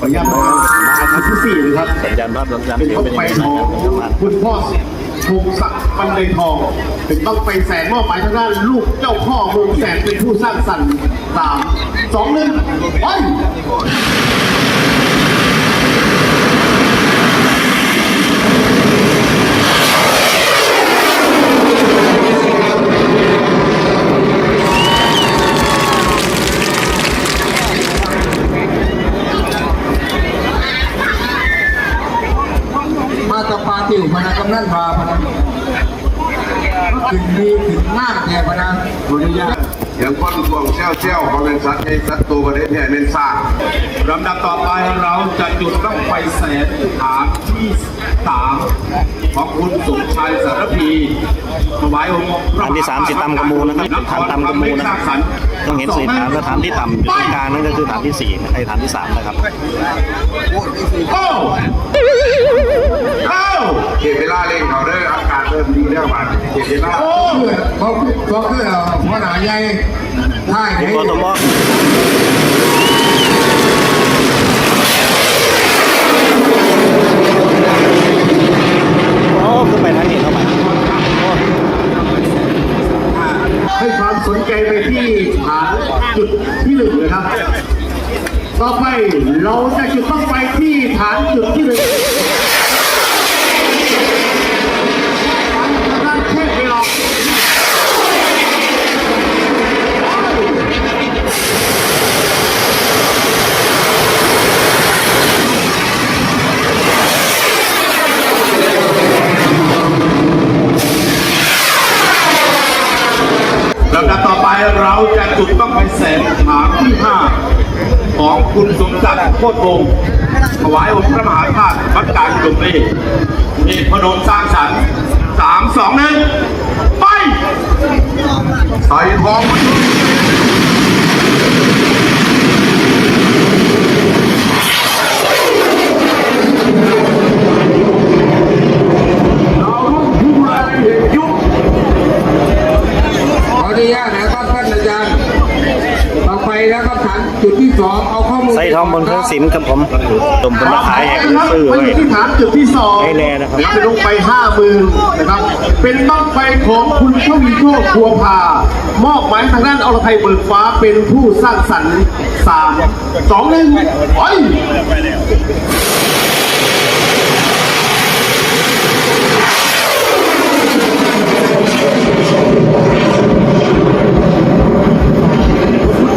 ขออนุญาตมาอันที่สี่นะครับสัญญาณภาพสัญญาณเป็นต้องเป็นไปทองคุณพ่อพงศักดิ์ปันเลยทองเป็นต้องไปแสงมอบหมายทางด้านลูกเจ้าพ่อเมืองแสงเป็นผู้สร้างสรรค์สามสองหนึ่งไป ตะปาติวพนักกำนันพาพนักถึงดีถึงมากแก่พนักขออนุญาตเสียงก้อนพวงเซี่ยวเซี่ยวเขาเป็นสัตว์ในสัตว์ตัวประเทศเนี่ยเป็นซากลำดับต่อไปเราจะจุดต้องไฟแสนฐานที่สามของคุณสมชายสารพีถวายองค์พระฐานที่สามสิตำกมูลนะครับฐานตำกมูลนะครับ ต้องเห็นสี่ฐานแล้วฐานที่ต่ำอยู่ตรงกลางนั่นก็คือฐานที่สี่ไอ้ฐานที่สามนะครับโอ้โอ้เขตเวลาเล่นเขาเด้ออากาศเริ่มดีแล้วบัดเขตเวลาโอ้เขาเขาคือหัวหนาใหญ่ท่ายไหนกทมโอ้ขึ้นไปทางนี้เข้าไปโอ้ ให้ความสนใจไปที่ฐานจุดที่หนึ่งนะครับ ต่อไปเราจะจุดต้องไปที่ฐานจุดที่หนึ่ง ตรวงศ์ถวายองค์พระมหาธาตุวัดกลางดงเทพเอกพนมสร้างสรรค์สามสองหนึ่งไปใส่ทอง สินครับผมตุ่มเป็นมาขายแหกครับซื้อไปไว้อยู่ที่ฐานจุดที่สองให้แลนะครับเป็นลงไปห้าหมื่นนะครับ เป็นบ้างไฟของคุณทวีโชคพัวพามอบหมายทางด้านอรไทยเบิกฟ้าเป็นผู้สร้างสรรค์สามสองหนึ่งไป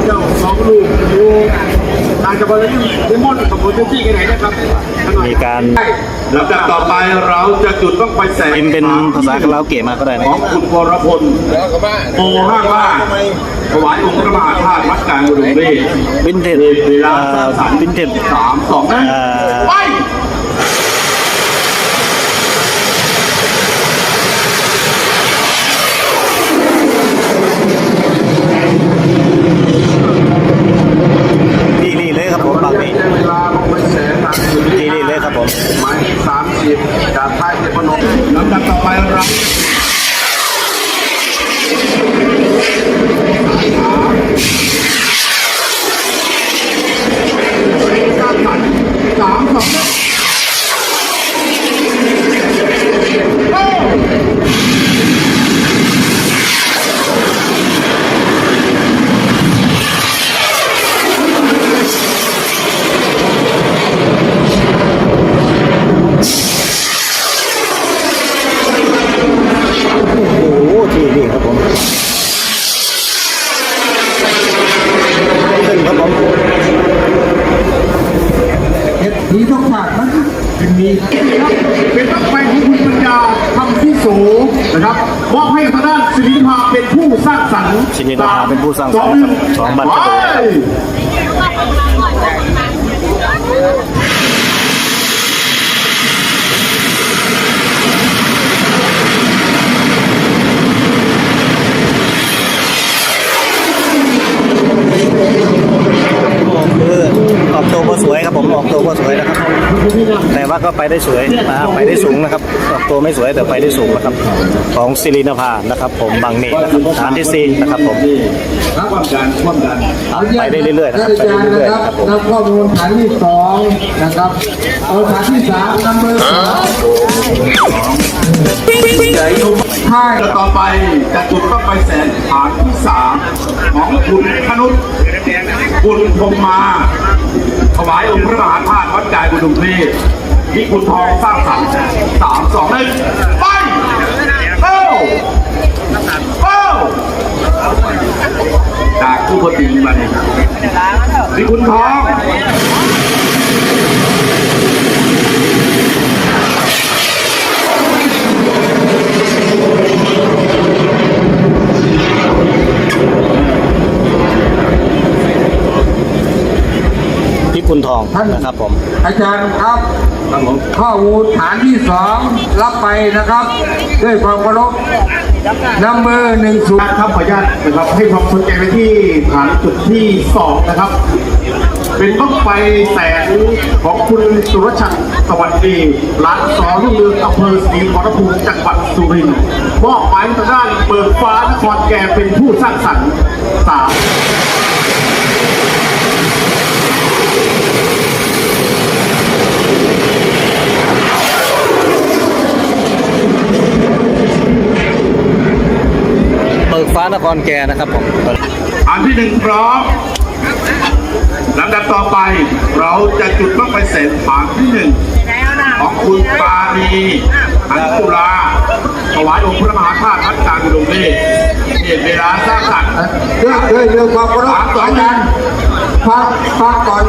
เจ้าสองลูก อยู่ต่างจังหวัดแล้วอยู่ในม่อนกับคนที่กันไหนนะครับมีการลำดับต่อไปเราจะจุดต้องไปแสงพิมพ์เป็นภาษาคาราโอเกะมาก็ได้ขนะองคุณวรพลโมห้างว่าถวายองค์พระมหาธาตุวัดกลางอุดมเวทวินเทจเวลาเอ่อสามวินเทจสามสองนะเอ่อไป ดีนี่เลยครับผมบางนี้ เวลาลงไปแสนฐานจุด ดีนี่เลยครับผม หมายสามสิบจากท้ายเทพนม ลำดับต่อไปเราสามสองโอ้ โอ้โหที่นี่ครับผมขึ้นครับผม เฮ็ดผีต้องฉากมันเป็นมี เป็นต้องไปของคุณปัญญาทำที่ สูงนะครับมอบให้ทางด้านสิริภาเป็นผู้สร้างสรรค์ชินินภาเป็นผู้สร้างสรรค์ครับสองบัตรไป ครับผม คื อออกตัวบ่สวยครับผมออกตัวก็สวยนะครับ แต่ว่าก็ไปได้สวยนะไปได้สูงนะครับ ออกตัวไม่สวยแต่ไปได้สูงนะครับ ของศิรินภานะครับ ผมบางเมฆนะครับฐานที่สี่นะครับผมรับความดันความดันไปได้เรื่อยๆนะครับไปได้เรื่อยๆนะครับผมนำข้อมูลฐานที่สองนะครับเอาฐานที่สามนำเบอร์สอง ใช่แล้วต่อไปจะจุดต้องไปแสนฐานที่สามของคุณพนุษย์คุณพรหมา ถวายองค์พระมหาธาตุวัดกายบุดุมเพศที่คุณทองสร้างสรรค์สามสองหนึ่งไปเอ้าเอ้าจากผู้ปฏิบัติที่คุณทอง คุณทองนะครับผม อาจารย์ครับครับผมข้อมูลฐานที่สองรับไปนะครับ ด้วยความเคารพนำเบอร์หนึ่งศูนย์ครับขออนุญาตนะครับให้ความสนใจไปที่ฐานจุดที่สองนะครับ เป็นบ้างไฟแสนของคุณสุรชัดสวัสดีร้านสอรุ่งเรืองอำเภอศรีขอรภูมิจังหวัดสุรินทร์มอบหมายทางด้านเปิดฟ้านครแก่เป็นผู้สร้างสรรค์สาม เปิดฟ้านครแกนะครับผมอันที่หนึ่งพร้อมลำดับต่อไปเราจะจุดบ้างไฟแสนฐานที่หนึ่งของคุณปาณีอันตุลาถวายองค์พระมหาธาตุวัดกลางอุดมเวทเหตุเวลาสร้างสรรค์ด้วยด้วยด้วยความเคารพสามสองอาหนึ่จางรย์ฟังฟังก่อน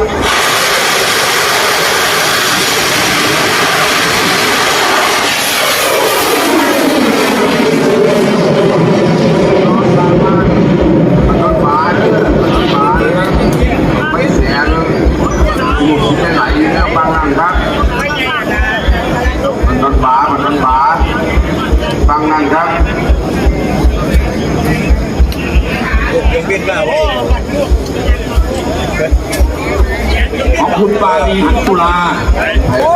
ปาณีอันตุลา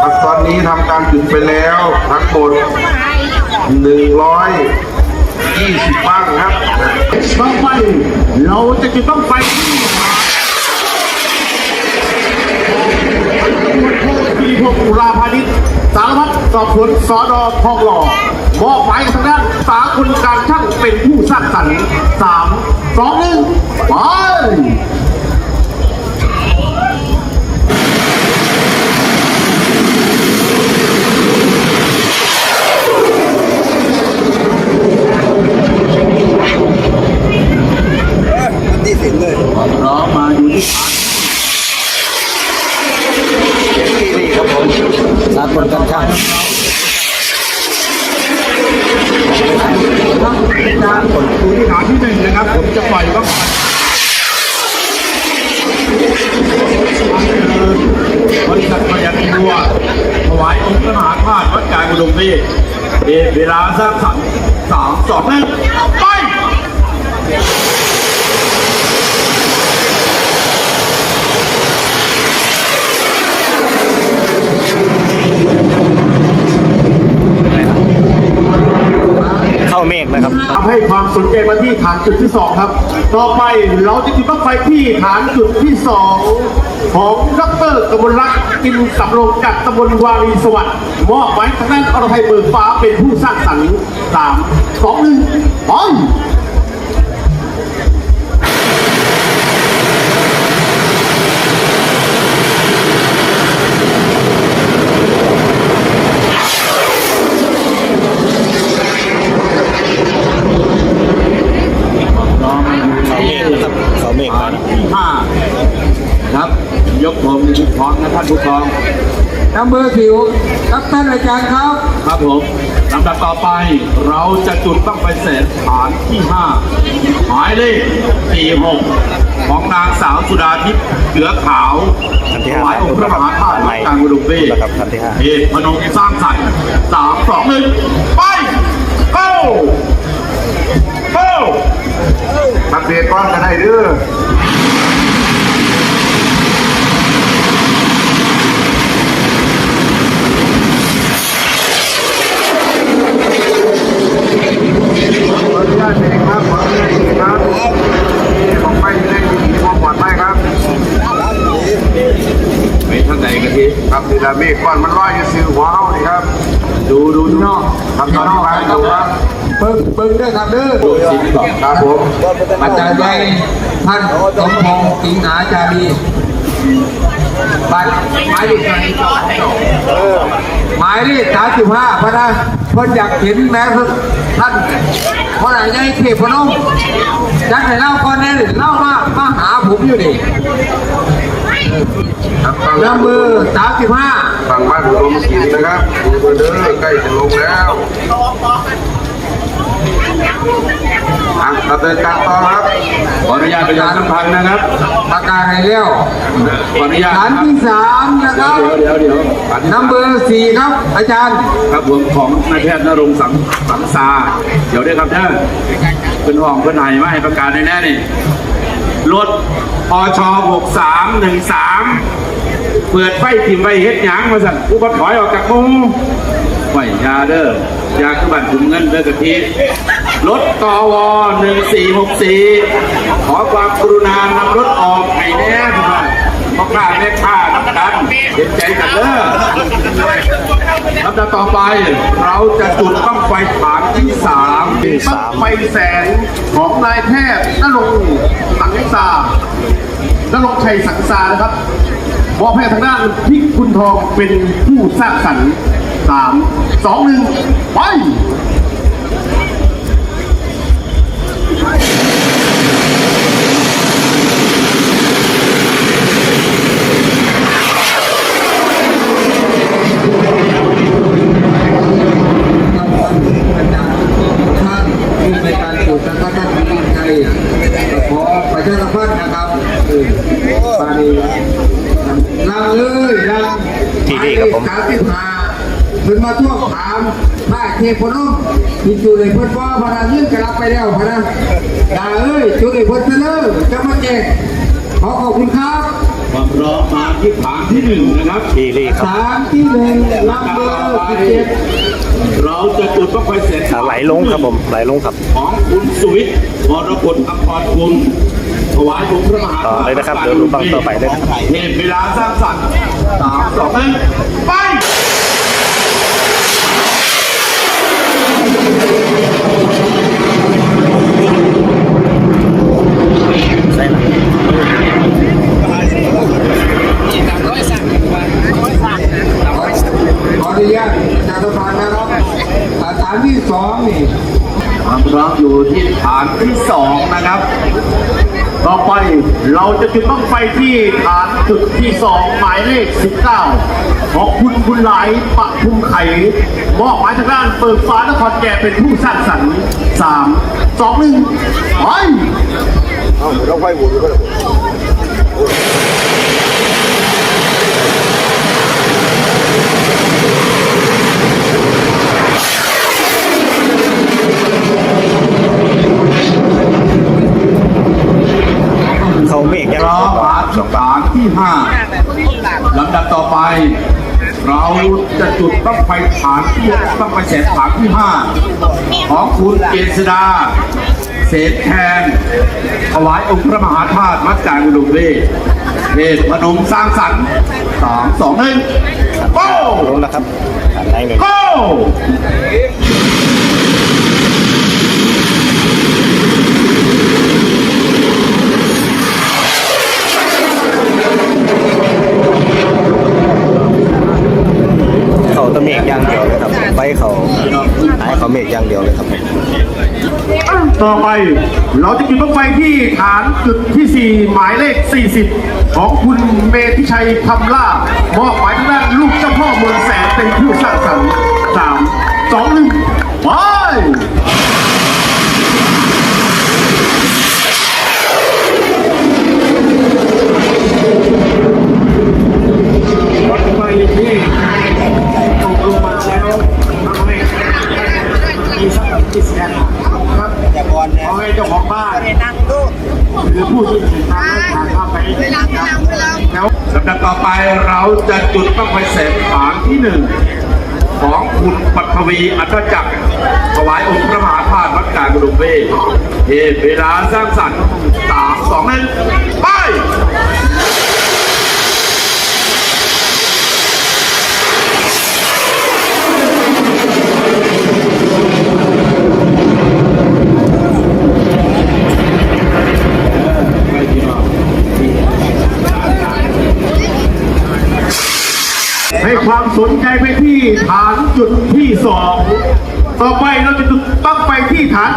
ครับตอนนี้ทำการจุดไปแล้วทั้งหมดหนึ่งร้อยยี่สิบบ้างครับต่อไปเราจะจุดต้องไฟที่พวกอุราพาณิชย์สารวัตรสอบสวนสอดอทองหล่อมอบหมายทางด้านสาคุณการช่างเป็นผู้สร้างสรรค์สามสองหนึ่งไป ร้องมาอยู่ที่นี่ครับผมสากลการช่างการผลดูที่ฐานที่หนึ่งนะครับ ผมจะปล่อยก็บริษัทประหยัดตัวถวายองค์พระมหาธาตุวัดกางอุดมเวทเหตุเวลาสร้างสรรค์สามสองหนึ่งไป เข้าเมฆนะครับทำให้ความสนใจมาที่ฐานจุดที่สองครับ ต่อไปเราจะจุดบั้งไฟที่ฐานจุดที่สองของดรกมลรักกินสำรงจากตำบลวารีสวัสดิ์มอบไว้ทางด้านอรไทยเบิกฟ้าเป็นผู้สร้างสรรค์สามสองหนึ่งไปำเบอร์สิวครับท่านอาจารย์ครับ ครับผมลำดับต่อไปเราจะจุดต้องไปแสนฐานที่ห้าหมายเลขสี่หกของนางสาวสุดาทิพย์เสือขาวท่านที่ถห้าวายองค์พระมหาธาตุวัดกลางอุดมเวทนะครับท่านที่ห้าเอกพนมสร้างสรรค์สามสองหนึ่งไปเก้าเก้าตักเบียก้อนกันได้เด้อ ครับนี่ละเมฆก้อนมันลอยอยู่ซื้อหัวเขานี่ครับ ดูดู พี่ ดู น้อง ทำตอนที่ไปดูครับ เบิ้งเบิ้งด้วยครับเด้อ สิบก่อน ครับผม อาจารย์ใหญ่ ท่านสมพงษ์สิงหาจารีบัตรหมายเลขอะไรหมายเลขสามสิบห้าพะนะเพิ่นอยากเห็นแม้ท่านเพราะไหนใหญ่เทพนมจัดให้เล่าก่อนเนี่ยเล่ามามาหาผมอยู่นี่น้ำมือสามสิบห้าฝั่งบ้านอุดมศิลป์นะครับดูกันเด้อใกล้จะลงแล้ว อะดำเนินการต่อครับขออนุญาตประชาสัมพันธ์นะครับประกาศให้แล้วขออนุญาตฐานที่สามนะครับเดี๋ยวเดี๋ยวเดี๋ยวน้ำเบอร์สี่ครับ อาจารย์ครับผมของนายแพทย์นรงค์สังสังซาเดี๋ยวด้วยครับเด้อเป็นห้องเพื่อนไหนมาให้ประกาศในแน่นี่รถพช6313 เปิดไฟทิมไว้เฮ็ดหยังมาสั่นกูก็ถอยออกจากมุงไหวยาเด้อ ยาคือบัตรถุงเงินเด้อกะทิ รถตว1464 ขอความกรุณานำรถออกให้แน่ทุกท่านเพราะข้าแม่ข้าน้ำกันเห็นใจกันเด้อลำดับต่อไปเราจะจุดต้องไฟฐานที่สามที่สามไฟแสงของนายแพทย์นรงสังซานรงค์ชัยสังซานะครับมอบให้ทางด้านพิกคุณทองเป็นผู้สร้างสรรค์สามสองหนึ่งไป ท่านผู้ในการสูตรนะครับท่านผู้ใจขอประชาสัมพันธ์นะครับเออปานีลังเลยลังที่นี่ครับผมสามสิบห้าเพิ่นมาท่ว ทพนมที่จุเลยเพิ่นว่าพนันยื่นกระลับไปแล้วพนันดาเอ้ยจุเลยเพิ่นเสนอจะมาแจกขอขอบคุณครับความรอมาที่ฐานที่หนึ่งนะครับทีรีครับสามที่หนึ่งลังเบอร์สิบเจ็ดเราจะจุดต้องไฟแสงอ่าไหลลงครับผมไหลลงครับของคุณสุวิทย์วรกลอัครคุณถวายผมพระมหาต่อเลยนะครับเดี๋ยวดูบังต่อไปเลยนะครับเวลาสร้างสรรค์สามสองหนึ่งไป ใช่ละ ขออนุญาตจากสภานะครับอ่าฐาน ที่สองนี่ความพร้องอยู่ที่ฐานที่สองนะครับ ต่อไปเราจะจุดต้องไปที่ฐานจุดที่สองหมายเลข 19 ของคุณคุณหลายปะทุมไข่มอบหมายทางด้านเปิดฟ้านครแก่เป็นผู้สร้างสรรค์สามสองหนึ่งไปเราไปหมดเลย เมฆยังรอฐานที่ฐานที่ห้าลำดับต่อไป เราจะจุดต้องไฟฐานที่ต้องไฟแสนฐานที่ห้าของคุณเจษดาเสนแทนถวายองค์พระมหาธาตุมัจจารุลเวทเทศพนมสร้างสรรค์สามสองหนึ่งโก้ลงนะครับฐานไหนหนึ่งโก้ เขาตะเมฆอย่างเดียวเลยครับไปเขาหายเขาเมฆอย่างเดียวเลยครับ ต่อไป เราจะจุดต้งไฟที่ฐานจุดที่ 4 หมายเลข 40 ของคุณเมธิชัยคำล่ามอบหมายทางด้านลูกเจ้าพ่อเมืองแสนเป็นผู้สร้างสรรค์สามสองหนึ่งไปที่ตกลงมาแล้วทำให้มีสักกิจการ ครับเอาให้เจ้าของบ้านหรือผู้ที่ถือทางให้ทางเข้าไปแล้วลำดับต่อไปเราจะจุดต้องไฟแสงฐานที่หนึ่งของคุณปัทวีอัตจักรถวายองค์พระมหาธาตุวัดกลางกรุงเทพเหตุเวลาสร้างสรรค์สามสองหนึ่ง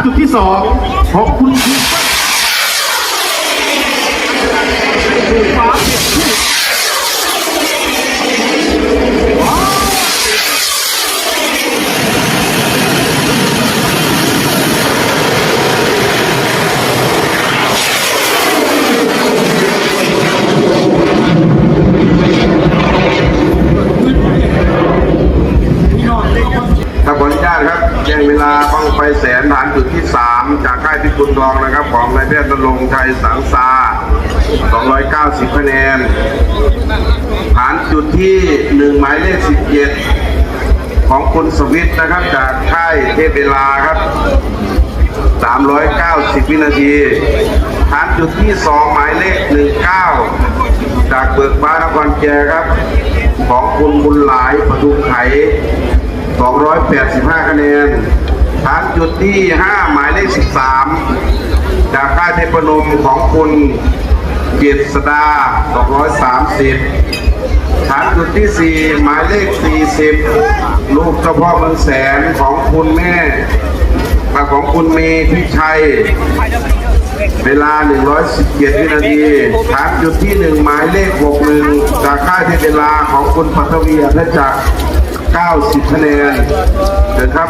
จุดที่สองของคุณ 1หมายเลข17ของคุณสวิทย์นะครับ จากค่ายเทพเวลาครับ 390 วินาทีฐานจุดที่ 2 หมายเลข 19 จากเบิกฟ้านครแจครับ ของคุณบุญหลายประทุมไข 285 คะแนนฐานจุดที่ 5 หมายเลข 13 จากค่ายเทพนมของคุณเกียรติสดา 230 ฐานจุดที่ 4 หมายเลข 40ลูกเจ้าพ่อเมืองแสนของคุณแม่ของคุณเมพิชัย เวลา 117 วินาทีฐานจุดที่ 1 หมายเลข 61 จากค่ายเทเวลาของคุณปัทวีและจาก90 คะแนนเชิญครับ